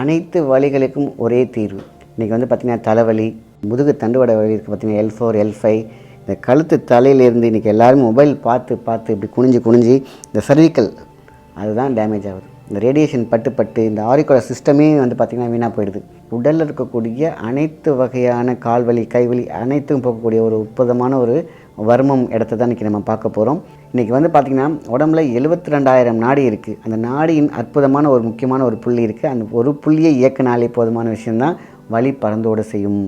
அனைத்து வழிகளுக்கும் ஒரே தீர்வு. இன்றைக்கி வந்து பார்த்திங்கன்னா தலைவலி முதுகு தண்டுவட வலி இருக்குது பார்த்திங்கன்னா எல் ஃபோர் எல் ஃபைவ் இந்த கழுத்து தலையிலேருந்து இன்றைக்கி எல்லாரும் மொபைல் பார்த்து பார்த்து இப்படி குனிஞ்சு குனிஞ்சு இந்த சர்விக்கல் அதுதான் டேமேஜ் ஆகுது. இந்த ரேடியேஷன் பட்டு பட்டு இந்த ஆரிக்கோட சிஸ்டமே வந்து பார்த்திங்கன்னா வீணாக போயிடுது. உடலில் இருக்கக்கூடிய அனைத்து வகையான கால்வலி கைவலி அனைத்தும் போகக்கூடிய ஒரு உற்பதமான ஒரு வர்மம் இடத்த தான் இன்றைக்கி நம்ம பார்க்க போகிறோம் இன்றைக்கி வந்து பார்த்திங்கன்னா உடம்புல எழுபத்தி ரெண்டாயிரம் நாடி இருக்குது அந்த நாடியின் அற்புதமான ஒரு முக்கியமான ஒரு புள்ளி இருக்குது அந்த ஒரு புள்ளியை இயக்கினாலே போதுமான விஷயம்தான் வழி பறந்தோடு செய்யும்.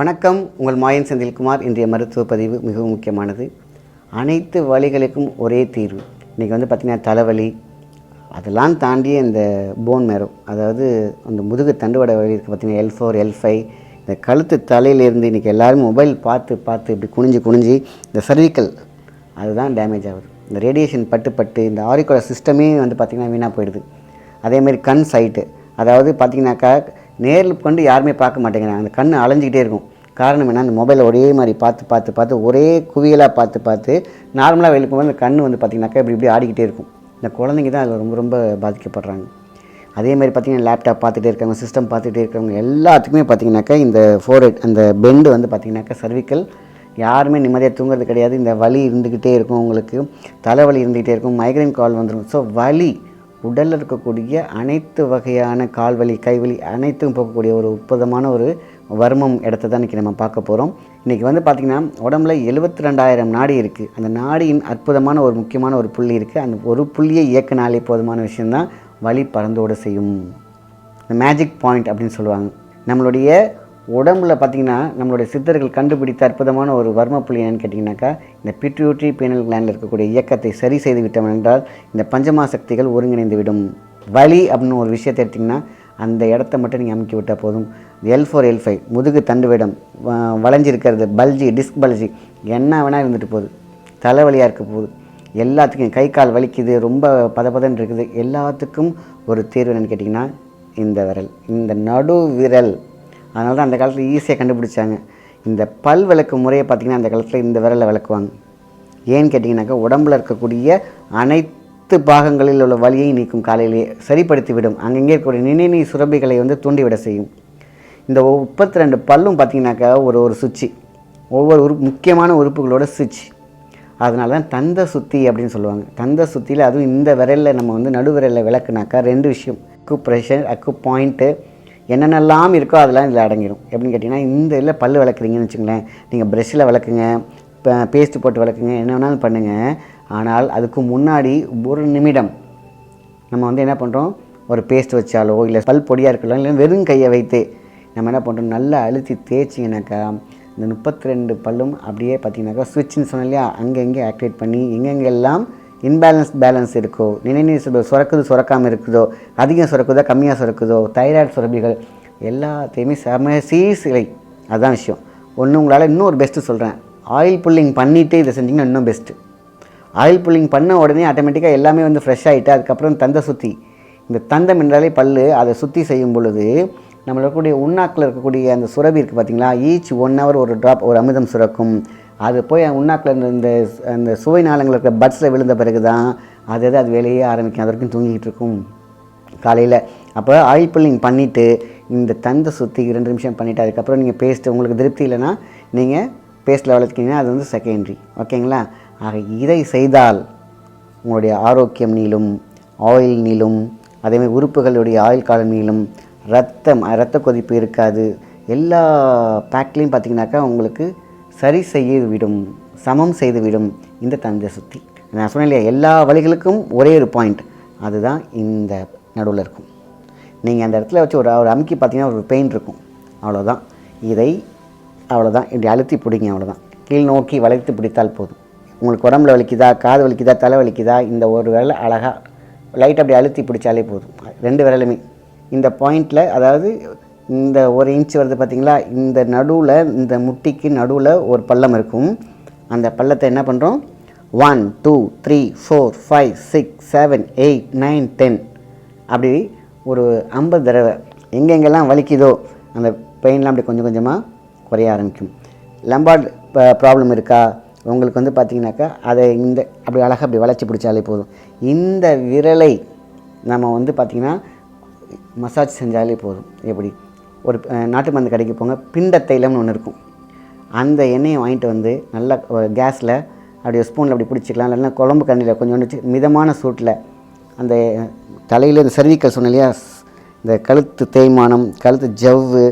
வணக்கம். உங்கள் மாயன் செந்தில்குமார். இன்றைய மருத்துவ பதிவு மிகவும் முக்கியமானது. அனைத்து வழிகளுக்கும் ஒரே தீர்வு. இன்றைக்கி வந்து பார்த்திங்கன்னா தலைவலி அதெல்லாம் தாண்டி இந்த போன் மேரோ அதாவது அந்த முதுகு தண்டுவடை வழி இருக்குது பார்த்திங்கன்னா எல் ஃபோர் எல் ஃபைவ் இந்த கழுத்து தலையிலேருந்து இன்றைக்கி எல்லோரும் மொபைல் பார்த்து பார்த்து இப்படி குனிஞ்சு குனிஞ்சு இந்த சர்விக்கல் அதுதான் டேமேஜ் ஆகுது. இந்த ரேடியேஷன் பட்டு பட்டு இந்த ஆரிக்கோட சிஸ்டமே வந்து பார்த்திங்கன்னா வீணாக போயிடுது. அதேமாரி கண் சைட்டு அதாவது பார்த்திங்கனாக்கா நேரில் கொண்டு யாருமே பார்க்க மாட்டேங்கிறாங்க. அந்த கண் அலைஞ்சிக்கிட்டே இருக்கும். காரணம் என்ன அந்த மொபைலை ஒரே மாதிரி பார்த்து பார்த்து பார்த்து ஒரே குவியலாக பார்த்து பார்த்து நார்மலாக வெளிக்கும்போது போகும்போது அந்த கண் வந்து பார்த்திங்கனாக்கா இப்படி இப்படி ஆடிக்கிட்டே இருக்கும். இந்த குழந்தைங்க தான் அதில் ரொம்ப ரொம்ப பாதிக்கப்படுறாங்க. அதே மாதிரி பார்த்திங்கன்னா லேப்டாப் பார்த்துட்டே இருக்காங்க சிஸ்டம் பார்த்துட்டே இருக்கிறவங்க எல்லாத்துக்குமே பார்த்திங்கனாக்கா இந்த ஃபோர்ஹெட் அந்த பெண்டு வந்து பார்த்திங்கனாக்கா சர்விக்கல் யாருமே நிம்மதியாக தூங்குறது கிடையாது. இந்த வலி இருந்துக்கிட்டே இருக்கும் உங்களுக்கு. தலைவலி இருந்துக்கிட்டே இருக்கும். மைக்ரைன் கால் வந்துடும் ஸோ வலி உடலில் இருக்கக்கூடிய அனைத்து வகையான கால்வலி கைவலி அனைத்தும் போகக்கூடிய ஒரு உற்பதமான ஒரு வர்மம் இடத்த தான் இன்றைக்கி நம்ம பார்க்க போகிறோம் இன்றைக்கி வந்து பார்த்திங்கன்னா உடம்புல எழுபத்தி ரெண்டாயிரம் நாடி இருக்குது அந்த நாடியின் அற்புதமான ஒரு முக்கியமான ஒரு புள்ளி இருக்குது அந்த ஒரு புள்ளியை இயக்கினாலே போதுமான விஷயந்தான் வலி பறந்தோடு செய்யும். இந்த மேஜிக் பாயிண்ட் அப்படின்னு சொல்லுவாங்க. நம்மளுடைய உடம்புல பார்த்திங்கன்னா நம்மளுடைய சித்தர்கள் கண்டுபிடித்த அற்புதமான ஒரு வர்ம புள்ளி என்னன்னு கேட்டிங்கனாக்கா இந்த பிட்யூட்ரி பீனல் கிளாண்டில் இருக்கக்கூடிய இயக்கத்தை சரி செய்து விட்டோம் என்றால் இந்த பஞ்சமா சக்திகள் ஒருங்கிணைந்து விடும். வலி அப்படின்னு ஒரு விஷயத்தை எடுத்திங்கன்னா அந்த இடத்த மட்டும் நீங்கள் அமுக்கி விட்டால் போதும். எல் ஃபோர் எல் ஃபைவ் முதுகு தண்டுவிடம் வளைஞ்சிருக்கிறது பல்ஜி டிஸ்க் பல்ஜி என்ன வேணால் இருந்துட்டு போகுது. தலைவலியாக இருக்க போகுது. எல்லாத்துக்கும் கை கால் வலிக்குது ரொம்ப பதபதன்னு இருக்குது. எல்லாத்துக்கும் ஒரு தீர்வு என்னென்னு கேட்டிங்கன்னா இந்த விரல். இந்த நடு விரல். அதனால தான் அந்த காலத்தில் ஈஸியாக கண்டுபிடிச்சாங்க. இந்த பல் விளக்கு முறையை பார்த்திங்கன்னா அந்த காலத்தில் இந்த விரலை விளக்குவாங்க. ஏன்னு கேட்டிங்கனாக்கா உடம்புல இருக்கக்கூடிய அனைத்து பாகங்களில் உள்ள வலியை நீக்கும் காலையிலேயே சரிப்படுத்தி விடும் அங்கங்கே இருக்கக்கூடிய நினைநீர் சுரபிகளை வந்து தூண்டிவிட செய்யும். இந்த முப்பத்தி ரெண்டு பல்லும் பார்த்தீங்கன்னாக்கா ஒரு ஒரு சுவிட்சு ஒவ்வொரு உறுப்பு முக்கியமான உறுப்புகளோட சுவிட்ச் அதனால தான் தந்த சுத்தி அப்படின்னு சொல்லுவாங்க. தந்த சுத்தியில் அதுவும் இந்த விரலில் நம்ம வந்து நடுவிரலில் விளக்குனாக்கா ரெண்டு விஷயம். அக்கு ப்ரெஷர் அக்கு பாயிண்ட்டு என்னென்னலாம் இருக்கோ அதெல்லாம் இதில் அடங்கிடும் எப்படின்னு கேட்டிங்கன்னா இந்த இதில் பல் விளக்குறீங்கன்னு வச்சுங்களேன் நீங்கள் ப்ரெஷ்ஷில் விளக்குங்க பேஸ்ட்டு போட்டு விளக்குங்க என்ன வேணாலும் பண்ணுங்கள் ஆனால் அதுக்கு முன்னாடி ஒரு நிமிடம். நம்ம வந்து என்ன பண்ணுறோம் ஒரு பேஸ்ட் வச்சாலோ இல்லை பல் பொடியாக இருக்கலாம் இல்லை வெறும் கையை வைத்து நம்ம என்ன பண்ணுறோம் நல்லா அழுத்தி தேய்ச்சிங்கனாக்கா இந்த முப்பத்தி ரெண்டு பல்லும் அப்படியே பார்த்தீங்கன்னாக்கா சுவிட்ச்னு சொன்னோம் இல்லையா? அங்கே இங்கே ஆக்டிவேட் பண்ணி எங்கெங்கெல்லாம் இன்பேலன்ஸ் பேலன்ஸ் இருக்கோ நினைநீர் சுரபி சுரக்குது சுரக்காமல் இருக்குதோ அதிகம் சுரக்குதோ கம்மியாக சுரக்குதோ தைராய்டு சுரப்பிகள் எல்லாத்தையுமே செம சீசிலை அதுதான் விஷயம். ஒன்று உங்களால் இன்னும் ஒரு பெஸ்ட்டு சொல்கிறேன் ஆயில் புல்லிங் பண்ணிவிட்டு இதை செஞ்சிங்கன்னா இன்னும் பெஸ்ட்டு ஆயில் புல்லிங் பண்ண உடனே ஆட்டோமேட்டிக்காக எல்லாமே வந்து ஃப்ரெஷ் ஆகிட்டு அதுக்கப்புறம் தந்தை சுற்றி இந்த தந்தம் என்றாலே பல்லு அதை சுற்றி செய்யும் பொழுது நம்மள இருக்கக்கூடிய உண்ணாக்கில் இருக்கக்கூடிய அந்த சுரபி இருக்குது பார்த்தீங்களா ஈச் ஒன் ஹவர் ஒரு ட்ராப் ஒரு அமிர்தம் சுரக்கும். அது போய் உண்ணாக்கில் இருந்த இந்த அந்த சுவை நாளங்கள் இருக்கிற பட்ஸில் விழுந்த பிறகு தான் அது எது அது வேலையே ஆரம்பிக்கும். அது வரைக்கும் தூங்கிக்கிட்டு இருக்கும். காலையில் அப்போ ஆயில் புல்லிங் பண்ணிவிட்டு இந்த தந்தை சுற்றி ரெண்டு நிமிஷம் பண்ணிவிட்டு அதுக்கப்புறம் நீங்கள் பேஸ்ட்டு உங்களுக்கு திருப்தி இல்லைன்னா நீங்கள் பேஸ்ட்டில் வளர்த்துக்கிங்கன்னா அது வந்து செகண்ட்ரி ஓகேங்களா ஆக இதை செய்தால் உங்களுடைய ஆரோக்கியம் நீளும் ஆயில் நீளும் அதேமாதிரி உறுப்புகளுடைய ஆயுள் காலம் நீளும் ரத்தம் ரத்த கொதிப்பு இருக்காது. எல்லா பேக்லேயும் பார்த்திங்கனாக்கா உங்களுக்கு சரி செய்து விடும் சமம் செய்துவிடும் இந்த தந்தை சுத்தி. நான் சொன்னேன் இல்லையா எல்லா வழிகளுக்கும் ஒரே ஒரு பாயிண்ட் அதுதான் இந்த நடுவில் இருக்கும். நீங்கள் அந்த இடத்துல வச்சு ஒரு ஒரு அமுக்கி பார்த்தீங்கன்னா ஒரு பெயின் இருக்கும். அவ்வளோதான் இதை அவ்வளோதான் இப்படி அழுத்தி பிடிங்க அவ்வளோதான் கீழ் நோக்கி வளைத்து பிடித்தால் போதும். உங்களுக்கு உடம்புல வலிக்குதா காது வலிக்குதா தலை வலிக்குதா இந்த ஒரு விரல் அழகாக லைட் அப்படி அழுத்தி பிடிச்சாலே போதும். ரெண்டு விரலுமே. இந்த பாயிண்டில் அதாவது இந்த ஒரு இன்ச் வருது பார்த்தீங்களா இந்த நடுவில் இந்த முட்டிக்கு நடுவில் ஒரு பள்ளம் இருக்கும். அந்த பள்ளத்தை என்ன பண்ணுறோம் one two three four five six seven eight nine ten அப்படி ஒரு ஐம்பது தடவை எங்கெங்கெல்லாம் வலிக்குதோ அந்த பெயின்லாம் அப்படி கொஞ்சம் கொஞ்சமாக குறைய ஆரம்பிக்கும். லம்பார்ட் ப்ராப்ளம் இருக்கா? உங்களுக்கு வந்து பார்த்திங்கனாக்கா அதை இந்த அப்படி அழகாக அப்படி வளைச்சி பிடிச்சாலே போதும். இந்த விரலை நம்ம வந்து பார்த்திங்கன்னா மசாஜ் செஞ்சாலே போதும். எப்படி? ஒரு நாட்டு மருந்து கடைக்கு போங்க. பிண்ட தைலம்னு ஒன்று இருக்கும். அந்த எண்ணெயை வாங்கிட்டு வந்து நல்லா கேஸில் அப்படியே ஸ்பூனில் அப்படி பிடிச்சிக்கலாம். இல்லைன்னா குழம்பு கண்ணியில் கொஞ்சம் மிதமான சூட்டில் அந்த தலையில் இந்த சர்விக்கல் சொன்ன இல்லையா? இந்த கழுத்து தேய்மானம் கழுத்து ஜவ்வு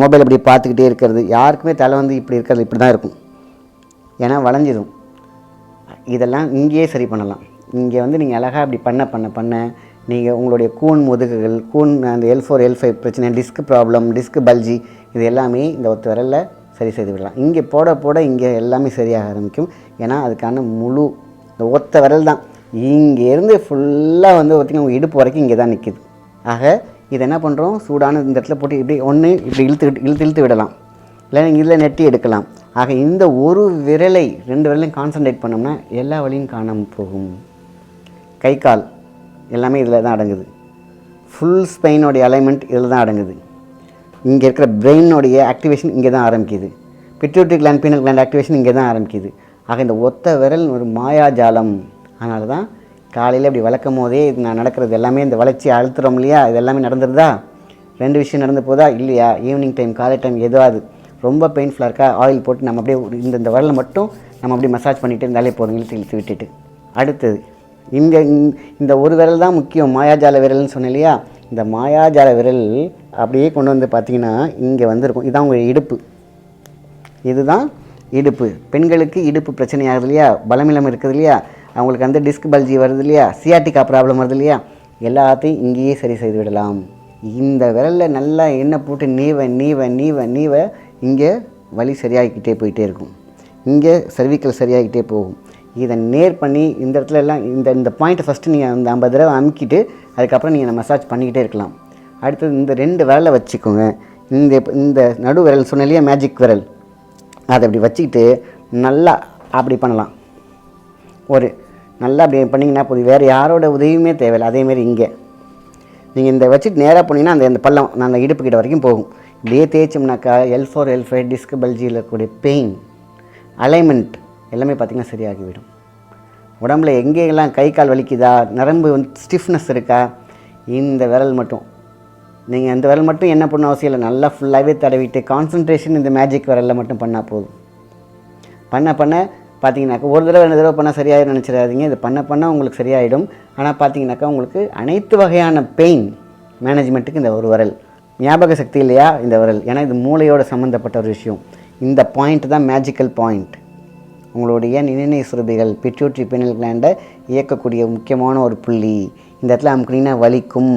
மொபைல் அப்படி பார்த்துக்கிட்டே இருக்கிறது. யாருக்குமே தலை வந்து இப்படி இருக்கிறது இப்படி தான் இருக்கும். ஏன்னா வளைஞ்சிடும். இதெல்லாம் இங்கேயே சரி பண்ணலாம். இங்கே வந்து நீங்கள் அழகாக அப்படி பண்ண பண்ண பண்ண நீங்கள் உங்களுடைய கூன் முதுகுகள் கூன் அந்த எல் ஃபோர் எல் ஃபைவ் பிரச்சனை டிஸ்க் ப்ராப்ளம் டிஸ்க் பல்ஜி இது எல்லாமே இந்த ஒத்து விரலில் சரி செய்து விடலாம். இங்கே போட போட இங்கே எல்லாமே சரியாக ஆரம்பிக்கும். ஏன்னா அதுக்கான முழு இந்த ஒத்த விரல் தான். இங்கேருந்து ஃபுல்லாக வந்து பார்த்திங்கன்னா உங்கள் இடுப்பு வரைக்கும் இங்கே தான் நிற்கிது ஆக இதை என்ன பண்ணுறோம் சூடான இந்த இடத்துல போட்டு இப்படி ஒன்று இப்படி இழுத்து இழுத்து இழுத்து விடலாம். இல்லை இதில் நெட்டி எடுக்கலாம். ஆக இந்த ஒரு விரலை ரெண்டு விரலையும் கான்சன்ட்ரேட் பண்ணோம்னா எல்லா வழியும் காணாமல் போகும். கை கால் எல்லாமே இதில் தான் அடங்குது. ஃபுல் ஸ்பெயினோடைய அலைன்மெண்ட் இதில் தான் அடங்குது. இங்கே இருக்கிற பிரெயினோடைய ஆக்டிவேஷன் இங்கே தான் ஆரம்பிக்குது. Pituitary gland pineal gland activation இங்கே தான் ஆரம்பிக்குது. ஆக இந்த ஒத்த விரல் ஒரு மாயாஜாலம். அதனால தான் காலையில் இப்படி வளர்க்கும் போதே இது நான் நடக்கிறது எல்லாமே இந்த வளர்ச்சி அழுத்துறோம் இல்லையா? இது எல்லாமே நடந்துருதா? ரெண்டு விஷயம் நடந்து போதா? இல்லையா? ஈவினிங் டைம் காலை டைம் எதுவாது? ரொம்ப பெயின்ஃபுல்லாக இருக்கா? ஆயில் போட்டு நம்ம அப்படியே இந்த இந்த வரலை மட்டும் நம்ம அப்படியே மசாஜ் பண்ணிட்டு இருந்தாலே போதும் இழுத்து இழுத்து விட்டுட்டு. அடுத்தது இங்கே இந்த ஒரு விரல் தான் முக்கியம் மாயாஜால விரல்னு சொன்னேன் இல்லையா? இந்த மாயாஜால விரல் அப்படியே கொண்டு வந்து பார்த்தீங்கன்னா இங்கே வந்திருக்கும். இதுதான் உங்கள் இடுப்பு. இதுதான் இடுப்பு. பெண்களுக்கு இடுப்பு பிரச்சனை ஆகுது இல்லையா பலமிலம் இருக்குது இல்லையா? அவங்களுக்கு அந்த டிஸ்க் பல்ஜி வருது இல்லையா? சியாட்டிக்கா ப்ராப்ளம் வருது இல்லையா? எல்லாத்தையும் இங்கேயே சரி செய்து விடலாம். இந்த விரலில் நல்லா எண்ணெய் போட்டு நீவ நீவ நீவ நீவ இங்கே வலி சரியாகிக்கிட்டே போயிட்டே இருக்கும். இங்கே சர்விக்கல் சரியாகிக்கிட்டே போகும். இதை நேர் பண்ணி இந்த இடத்துல எல்லாம் இந்த இந்த பாயிண்ட்டை ஃபஸ்ட்டு நீங்கள் அந்த ஐம்பது தடவை அமுக்கிட்டு அதுக்கப்புறம் நீங்கள் மசாஜ் பண்ணிக்கிட்டே இருக்கலாம். அடுத்தது இந்த ரெண்டு விரலை வச்சுக்கோங்க. இந்த இந்த நடு விரல் சொன்ன மேஜிக் விரல்? அதை அப்படி வச்சுக்கிட்டு நல்லா அப்படி பண்ணலாம். ஒரு நல்லா அப்படி பண்ணிங்கன்னா போதும். வேறு யாரோட உதவியுமே தேவையில்லை. அதேமாரி இங்கே. நீங்கள் இந்த வச்சுட்டு நேராக போனீங்கன்னா அந்த அந்த பள்ளம் நான் அந்த இடுப்பு கிட்ட வரைக்கும் போகும். இப்படியே தேய்ச்சோம்னாக்கா L four L five disc பல்ஜியில் இருக்கக்கூடிய பெயின் அலைன்மெண்ட் எல்லாமே பார்த்திங்கன்னா சரியாகிவிடும். உடம்புல எங்கெல்லாம் கை கால் வலிக்குதா நரம்பு வந்து ஸ்டிஃப்னஸ் இருக்கா இந்த விரல் மட்டும். நீங்கள் அந்த விரல் மட்டும் என்ன பண்ண அவசியம் இல்லை நல்லா ஃபுல்லாகவே தடவிட்டு கான்சன்ட்ரேஷன் இந்த மேஜிக் விரலில் மட்டும் பண்ணால் போதும். பண்ண பண்ண பார்த்தீங்கன்னாக்கா ஒரு தடவை ரெண்டு தடவை பண்ணால் சரியாயிடும் நினச்சிடாதீங்க. இது பண்ண பண்ணால் உங்களுக்கு சரியாயிடும். ஆனால் பார்த்தீங்கன்னாக்கா உங்களுக்கு அனைத்து வகையான பெயின் மேனேஜ்மெண்ட்டுக்கு இந்த ஒரு விரல். ஞாபக சக்தி இல்லையா இந்த விரல்? ஏன்னா இது மூளையோட சம்மந்தப்பட்ட ஒரு விஷயம். இந்த பாயிண்ட் தான் மேஜிக்கல் பாயிண்ட் உங்களுடைய நினைவு சுரபிகள் பிட்யூட்ரி பினல் கிளாண்டை இயக்கக்கூடிய முக்கியமான ஒரு புள்ளி. இந்த இடத்துல அமுக்குனீங்கன்னா வலிக்கும்.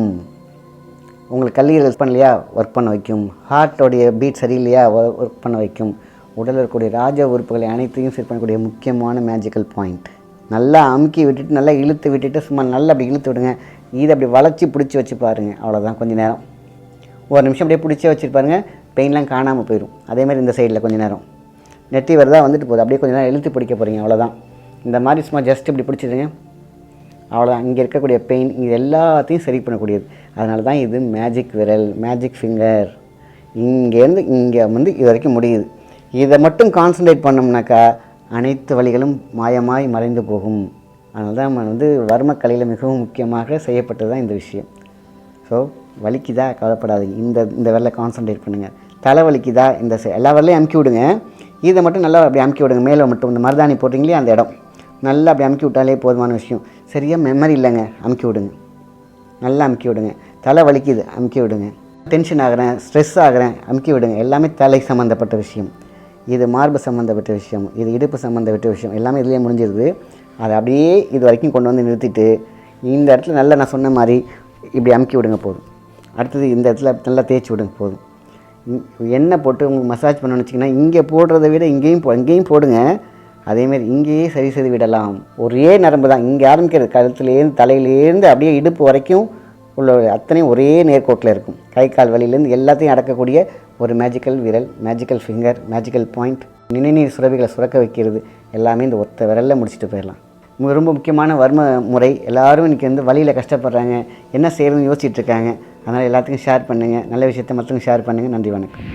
உங்களுக்கு கல்லீரல் பண்ணலையா? ஒர்க் பண்ண வைக்கும். ஹார்ட்டோடைய பீட் சரியில்லையா? ஒர்க் பண்ண வைக்கும். உடலில் இருக்கக்கூடிய ராஜ உறுப்புகளை அனைத்தையும் சரி பண்ணக்கூடிய முக்கியமான மேஜிக்கல் பாயிண்ட் நல்லா அமுக்கி விட்டுட்டு நல்லா இழுத்து விட்டுட்டு சும்மா நல்லா அப்படி இழுத்து விடுங்க. இதை அப்படி வளைச்சி பிடிச்சி வச்சு பாருங்கள் அவ்வளோதான் கொஞ்சம் நேரம். ஒரு நிமிஷம் அப்படியே பிடிச்சி வச்சுருப்பாருங்க பெயின்லாம் காணாமல் போயிடும் அதேமாதிரி இந்த சைடில் கொஞ்சம் நேரம். நெட்டி வரதான் வந்துட்டு போகுது. அப்படியே கொஞ்ச நேரம் இழுத்து பிடிக்க போகிறீங்க அவ்வளோதான் இந்த மாதிரி சும்மா ஜஸ்ட் இப்படி பிடிச்சிடுங்க. அவ்வளோதான் இங்கே இருக்கக்கூடிய பெயின் இது எல்லாத்தையும் சரி பண்ணக்கூடியது. அதனால தான் இது மேஜிக் விரல் மேஜிக் ஃபிங்கர் இங்கேருந்து இங்கே வந்து இது வரைக்கும் முடியுது. இதை மட்டும் கான்சன்ட்ரேட் பண்ணோம்னாக்கா அனைத்து வழிகளும் மாயமாய் மறைந்து போகும். அதனால தான் நம்ம வந்து வர்மக்கலையில் மிகவும் முக்கியமாக செய்யப்பட்டது தான் இந்த விஷயம். ஸோ வலிக்குதா? கவலைப்படாதீங்க. இந்த இந்த வேலையில் கான்சன்ட்ரேட் பண்ணுங்கள் தலை வலிக்குதா? இந்த எல்லா வரலையும் அமுக்கி விடுங்க. இதை மட்டும் நல்லா அப்படி அமுக்கி விடுங்க. மேலே மட்டும் இந்த மருதாணி போட்டிங்களே அந்த இடம். நல்லா அப்படி அமுக்கி விட்டாலே போதுமான விஷயம். சரியாக மெமரி இல்லைங்க. அமுக்கி விடுங்க. நல்லா அமுக்கி விடுங்க. தலை வலிக்குது. அமுக்கி விடுங்க. டென்ஷன் ஆகிறேன். ஸ்ட்ரெஸ் ஆகிறேன். அமுக்கி விடுங்க. எல்லாமே தலை சம்மந்தப்பட்ட விஷயம். இது மார்பு சம்மந்தப்பட்ட விஷயம். இது இடுப்பு சம்மந்தப்பட்ட விஷயம். எல்லாமே இதுலேயே முடிஞ்சிருது. அதை அப்படியே இது வரைக்கும் கொண்டு வந்து நிறுத்திட்டு இந்த இடத்துல நல்லா நான் சொன்ன மாதிரி இப்படி அமுக்கி விடுங்க போதும். அடுத்தது இந்த இடத்துல நல்லா தேய்ச்சி விடுங்க போதும். எண்ணெய் போட்டு உங்களுக்கு மசாஜ் பண்ணணும்னு வச்சிங்கன்னா இங்கே போடுறத விட இங்கேயும் போ இங்கேயும் போடுங்க. அதேமாரி இங்கேயே சரி செய்து விடலாம். ஒரே நரம்பு தான். இங்கே ஆரம்பிக்கிறது கழுத்துலேருந்து தலையிலேருந்து அப்படியே இடுப்பு வரைக்கும் உள்ள அத்தனையும் ஒரே நேர்கோட்டில் இருக்கும். கை கால் வழியிலேருந்து எல்லாத்தையும் அடக்கக்கூடிய ஒரு மேஜிக்கல் விரல் மேஜிக்கல் ஃபிங்கர் மேஜிக்கல் பாயிண்ட் நினைநீர் சுரவிகளை சுரக்க வைக்கிறது. எல்லாமே இந்த ஒத்த விரலில் முடிச்சுட்டு போயிடலாம். ரொம்ப முக்கியமான வர்ம முறை. எல்லாரும் இன்றைக்கி வந்து வழியில் கஷ்டப்படுறாங்க. என்ன செய்யணும்னு யோசிச்சுட்ருக்காங்க அதனால் எல்லாத்துக்கும் ஷேர் பண்ணுங்கள் நல்ல விஷயத்த மற்றவங்க ஷேர் பண்ணுங்கள் நன்றி வணக்கம்.